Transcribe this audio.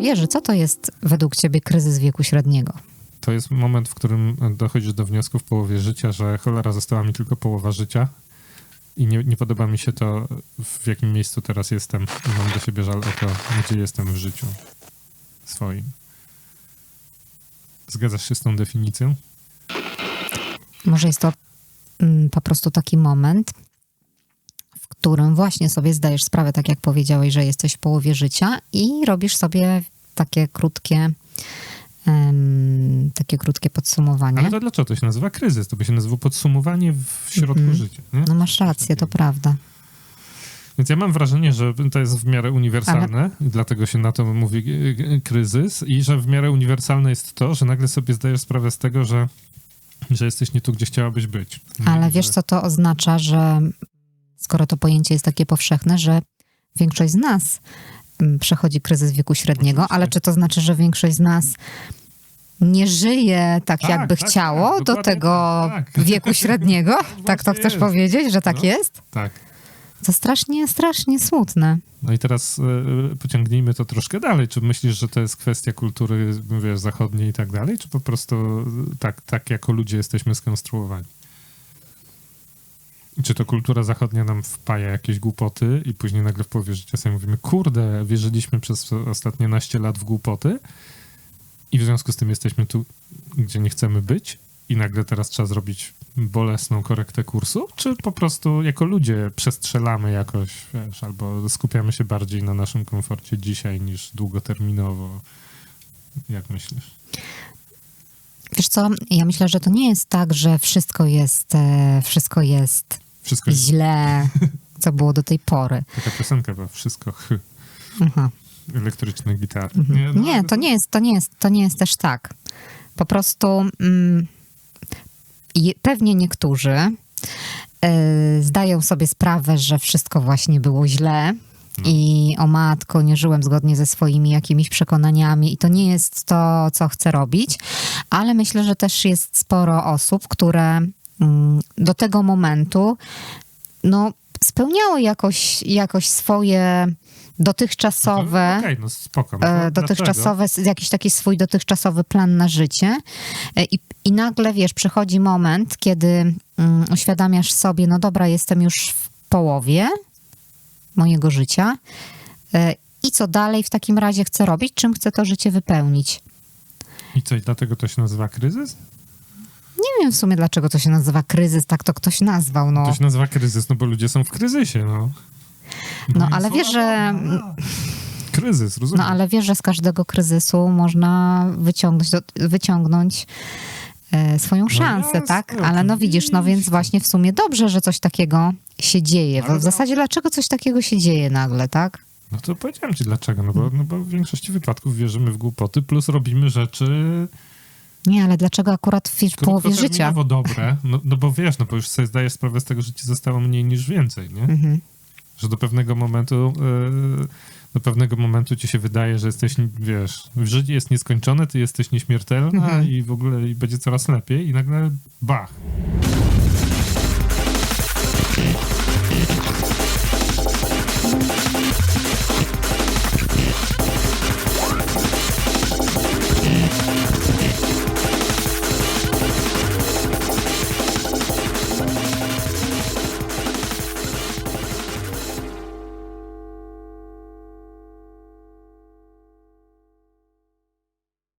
Jerzy, co to jest według ciebie kryzys wieku średniego? To jest moment, w którym dochodzisz do wniosku w połowie życia, że cholera została mi tylko połowa życia i nie, nie podoba mi się to, w jakim miejscu teraz jestem. I mam do siebie żal o to, gdzie jestem w życiu swoim. Zgadzasz się z tą definicją? Może jest to mm, po prostu taki moment, w którym właśnie sobie zdajesz sprawę, tak jak powiedziałeś, że jesteś w połowie życia i robisz sobie takie krótkie, em, takie krótkie podsumowanie. Ale to dlaczego to się nazywa kryzys? To by się nazywało podsumowanie w środku Mhm. życia. Nie? No masz rację, to prawda. Więc ja mam wrażenie, że to jest w miarę uniwersalne i dlatego się na to mówi kryzys i że w miarę uniwersalne jest to, że nagle sobie zdajesz sprawę z tego, że, że jesteś nie tu, gdzie chciałabyś być. Ale Że- wiesz, co to oznacza, że skoro to pojęcie jest takie powszechne, że większość z nas mm, przechodzi kryzys wieku średniego, ale czy to znaczy, że większość z nas nie żyje tak, Tak, jakby tak, chciało tak, do tego tak, tak. wieku średniego? tak to chcesz jest. powiedzieć, że tak No. jest? Tak. To strasznie, strasznie smutne. No i teraz e, pociągnijmy to troszkę dalej. Czy myślisz, że to jest kwestia kultury wiesz, zachodniej i tak dalej, czy po prostu e, tak, tak jako ludzie jesteśmy skonstruowani? Czy to kultura zachodnia nam wpaja jakieś głupoty i później nagle w połowie życia sobie mówimy, kurde, wierzyliśmy przez ostatnie naście lat w głupoty i w związku z tym jesteśmy tu, gdzie nie chcemy być i nagle teraz trzeba zrobić bolesną korektę kursu, czy po prostu jako ludzie przestrzelamy jakoś, wiesz, albo skupiamy się bardziej na naszym komforcie dzisiaj niż długoterminowo? Jak myślisz? Wiesz co, ja myślę, że to nie jest tak, że wszystko jest, e, wszystko jest Wszystko źle, co było do tej pory. taka piosenka, bo wszystko Aha. elektryczne gitary. Mhm. no, Nie, to nie jest, to nie jest, to nie jest też tak. Po prostu mm, je, pewnie niektórzy y, zdają sobie sprawę, że wszystko właśnie było źle. No. I o matko, nie żyłem zgodnie ze swoimi jakimiś przekonaniami, i to nie jest to, co chcę robić, ale myślę, że też jest sporo osób, które do tego momentu no, spełniały jakoś, jakoś swoje dotychczasowe. No, Okej, no spoko. No, to dotychczasowe, jakiś taki swój dotychczasowy plan na życie E, i, i nagle, wiesz, przychodzi moment, kiedy mm, uświadamiasz sobie, no dobra, jestem już w połowie mojego życia e, i co dalej w takim razie chcę robić, czym chcę to życie wypełnić. I co, i dlatego to się nazywa kryzys? Nie wiem w sumie, dlaczego to się nazywa kryzys, tak to ktoś nazwał, no. To się nazywa kryzys, no bo ludzie są w kryzysie, no. No, ale wiesz, że- Kryzys, rozumiem. No ale wiesz, że z każdego kryzysu można wyciągnąć, do, wyciągnąć e, swoją szansę, jasne, tak? Ale no widzisz, no więc właśnie w sumie dobrze, że coś takiego się dzieje. Bo w no- zasadzie dlaczego coś takiego się dzieje nagle, tak? No to powiedziałem ci dlaczego, no bo, no bo w większości wypadków wierzymy w głupoty, plus robimy rzeczy Nie, ale dlaczego akurat w, w połowie życia? dobre, no, no bo wiesz, no bo już sobie zdajesz sprawę z tego, że ci zostało mniej niż więcej, nie? Mhm. Że do pewnego momentu yy, do pewnego momentu ci się wydaje, że jesteś, wiesz, życie jest nieskończone, ty jesteś nieśmiertelna Mhm. i w ogóle i będzie coraz lepiej i nagle bach.